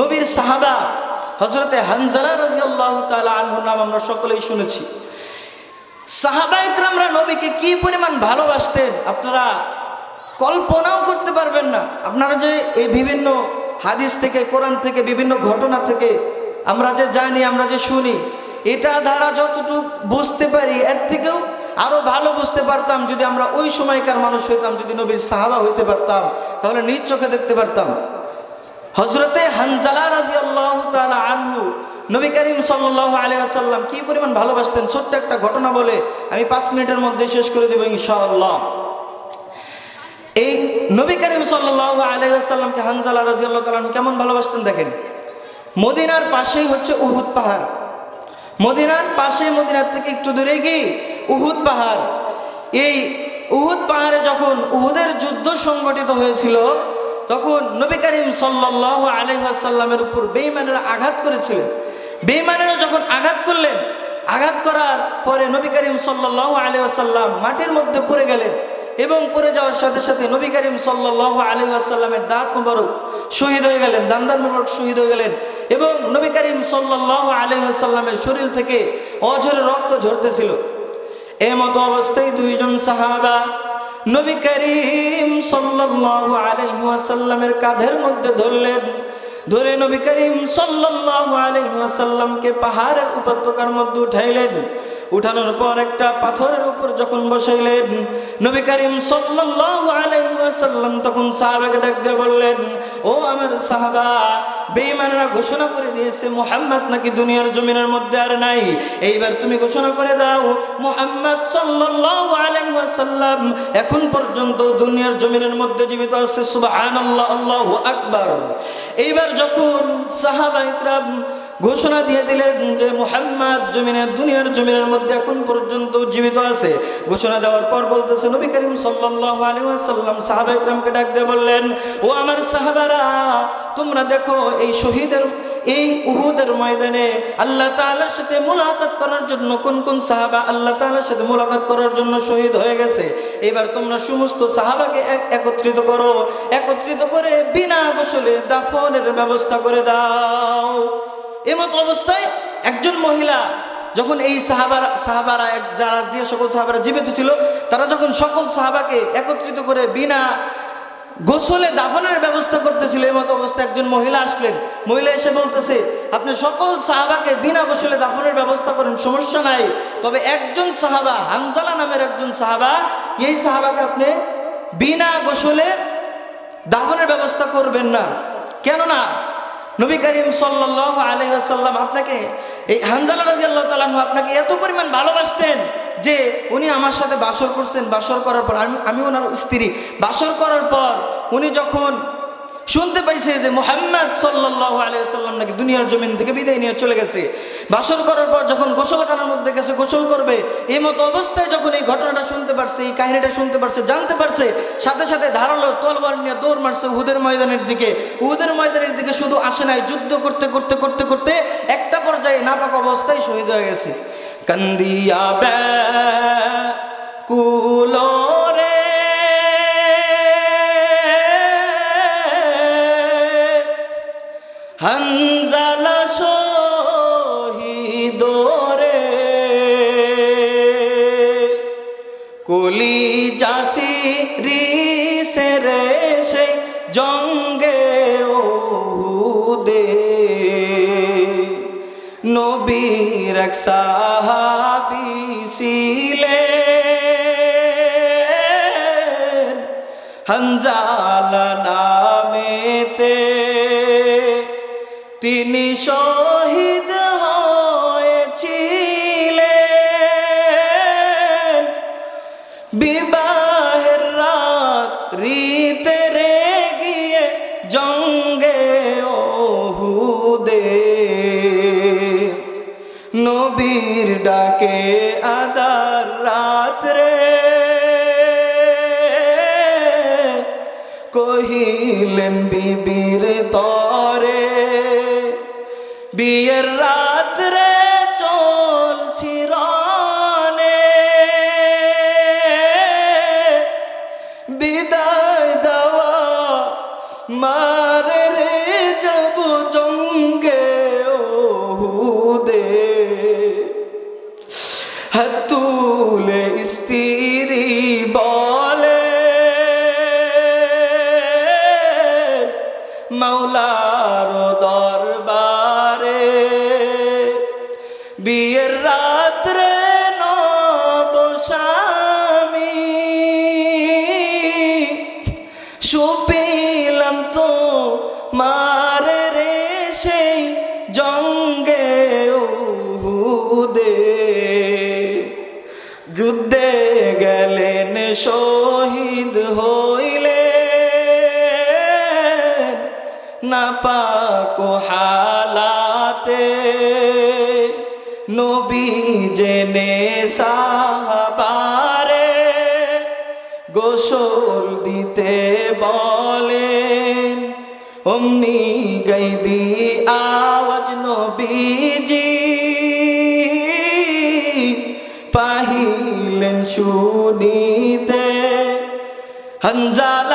নবীর সাহাবা হজরতে হানজালা রাজি আল্লাহ আনহুর নাম আমরা সকলেই শুনেছি। সাহাবা ইকরামরা নবীকে কি পরিমাণ ভালোবাসতেন আপনারা কল্পনাও করতে পারবেন না। আপনারা যে এই বিভিন্ন হাদিস থেকে, কোরআন থেকে, বিভিন্ন ঘটনা থেকে আমরা যে জানি, আমরা যে শুনি, এটা দ্বারা যতটুকু বুঝতে পারি, এর থেকেও আরও ভালো বুঝতে পারতাম যদি আমরা ওই সময়কার মানুষ হইতাম, যদি নবীর সাহাবা হইতে পারতাম, তাহলে নিজ চোখে দেখতে পারতাম। হজরতে হানজালা রাজি আল্লাহ আনহু নবী করিম সাল্লাহ আলিয়াল্লাম কি পরিমাণ ভালোবাসতেন? ছোট্ট একটা ঘটনা বলে আমি পাঁচ মিনিটের মধ্যে শেষ করে দেবো ইনশাআল্লাহ। এই নবী করিম সাল্লাহ আলিয়াল্লামকে হানজালা রাজি আল্লাহ তালন কেমন ভালোবাসতেন দেখেন? মদিনার পাশেই হচ্ছে উহুদ পাহাড়। মদিনার পাশে মদিনার থেকে একটু দূরে গিয়ে উহুদ পাহাড়। এই উহুদ পাহাড়ে যখন উহুদের যুদ্ধ সংগঠিত হয়েছিল তখন নবী করিম সাল্লাহ আলহাসাল্লামের উপর বেইমানেরা আঘাত করেছিলেন। বেইমানেরা যখন আঘাত করলেন, আঘাত করার পরে নবী করিম সাল্লাহ আলহাসাল্লাম মাটির মধ্যে পড়ে গেলেন এবং পড়ে যাওয়ার সাথে সাথে নবী করিম সাল্লাহ আলী আসাল্লামের দাঁত মুবারক শহীদ হয়ে গেলেন, দান্দান মুবারক শহীদ হয়ে গেলেন এবং নবী করিম সাল্লাহ আলী আসাল্লামের শরীর থেকে অঝরে রক্ত ঝরতেছিল। এমতো অবস্থায় দুইজন সাহাবা নবী করিম সাল্লাল্লাহু আলাইহি ওয়াসাল্লামের কাঁধের মধ্যে ধরলেন। ধরে নবী করিম সাল্লাল্লাহু আলাইহি ওয়াসাল্লামকে পাহাড়ের উপত্যকার মধ্যে উঠাইলেন। উঠানোর পর একটা পাথরের উপর যখন বসাইলেন, নবী করিম সাল্লাল্লাহু আলাইহি ওয়াসাল্লাম তখন সাহাবাকে ডাক দিয়ে বললেন, ও আমার সাহাবা বেঈমানরা ঘোষণা করে দিয়েছে, মোহাম্মদ নাকি দুনিয়ার জমিনের মধ্যে আর নাই? এইবার তুমি ঘোষণা করে দাও, মোহাম্মদ সাল্লাল্লাহু আলাইহি ওয়াসাল্লাম এখন পর্যন্ত দুনিয়ার জমিনের মধ্যে জীবিত আছে, সুবহানাল্লাহ, আল্লাহু আকবার। এইবার যখন সাহাবা ইকরাম ঘোষণা দিয়ে দিলেন যে মোহাম্মদ জমিনের দুনিয়ার জমিনের মধ্যে এখন পর্যন্ত জীবিত আছে, ঘোষণা দেওয়ার পর বলতেছে, নবী করিম সাল্লাল্লাহু আলাইহি ওয়াসাল্লাম সাহাবা ইকরামকে ডাক দিয়ে বললেন, ও আমার সাহাবারা তোমরা দেখো, এই শহীদের, এই উহুদের ময়দানে আল্লাহ তালার সাথে মোলাকাত করার জন্য কোন কোন সাহাবা আল্লাহ তাআলার সাথে মোলাকাত করার জন্য শহীদ হয়ে গেছে? এবার তোমরা সমস্ত সাহাবাকে একত্রিত করো। একত্রিত করে বিনা গোসলে দাফনের ব্যবস্থা করে দাও। এমত অবস্থায় একজন মহিলা যখন এই সাহাবারা সাহাবারা এক যারা যে সকল সাহাবারা জীবিত ছিল, তারা যখন সকল সাহাবাকে একত্রিত করে বিনা গোসলে দাফনের ব্যবস্থা করতেছিল, এই মতো অবস্থায় একজন মহিলা আসলেন। মহিলা এসে বলতেছে, আপনি সকল সাহাবাকে বিনা গোসলে দাফনের ব্যবস্থা করেন, সমস্যা নাই। তবে একজন সাহাবা, হানজালা নামের একজন সাহাবা, এই সাহাবাকে আপনি বিনা গোসলে দাফনের ব্যবস্থা করবেন না। কেননা, নবী করিম সাল্লাহ আলহাম আপনাকে, এই হানজালা রাজি আল্লাহ তালাহু আপনাকে এত পরিমাণ ভালোবাসতেন যে উনি আমার সাথে বাসর করছেন, বাসর করার পর আমি আমি ওনার স্ত্রী। বাসর করার পর উনি যখন শুনতে পাইছে যে মোহাম্মদ সাল্লাহ আলিয়াল্লাম নাকি দুনিয়ার জমিন থেকে বিদায় নিয়ে চলে গেছে, বাসর করার পর যখন গোসলখানার মধ্যে গেছে, গোসল করবে, এই মতো অবস্থায় যখন এই ঘটনাটা শুনতে পারছে, এই কাহিনীটা শুনতে পারছে, জানতে পারছে, সাথে সাথে ধারালো তলবার নিয়ে দৌড় মারছে উহুদের ময়দানের দিকে। উহুদের ময়দানের দিকে শুধু আসে নাই, যুদ্ধ করতে করতে করতে করতে একটা পর্যায়ে নাপাক অবস্থায় শহীদ হয়ে গেছে। কান্দিয়া ব্যা কুলো রে হানজালা শহীদ রে কলি যাসি রিসে রে সেই জঙ্গে ওহুদে নবীর এক সাহাবি ছিলেন হানজালা নামেতে। তিনি শহীদ হয়েছিলেন। বিবাহের রাত রীতে থাকে আদার রাত্রে কহিলেন বিবির তরে, বিয়ের রাত্রে চলছি রনে বিদায় দেওয়া মারে রে যাব জঙ্গে ও হুদে তোমার দরবারে। বিয়ের রাত্রে নবসামী। সুপিলাম তো মারে রে সেই জঙ্গে উহুদে। যুদ্ধে গেলেন শহীদ হইলে না পাকো হালাতে। নবী জেনে সাহাবারে গোসল দিতে বলেন। অমনি গাইবি আওয়াজ নবীজি। পাহিলেন শুনিতে। হঞ্জালার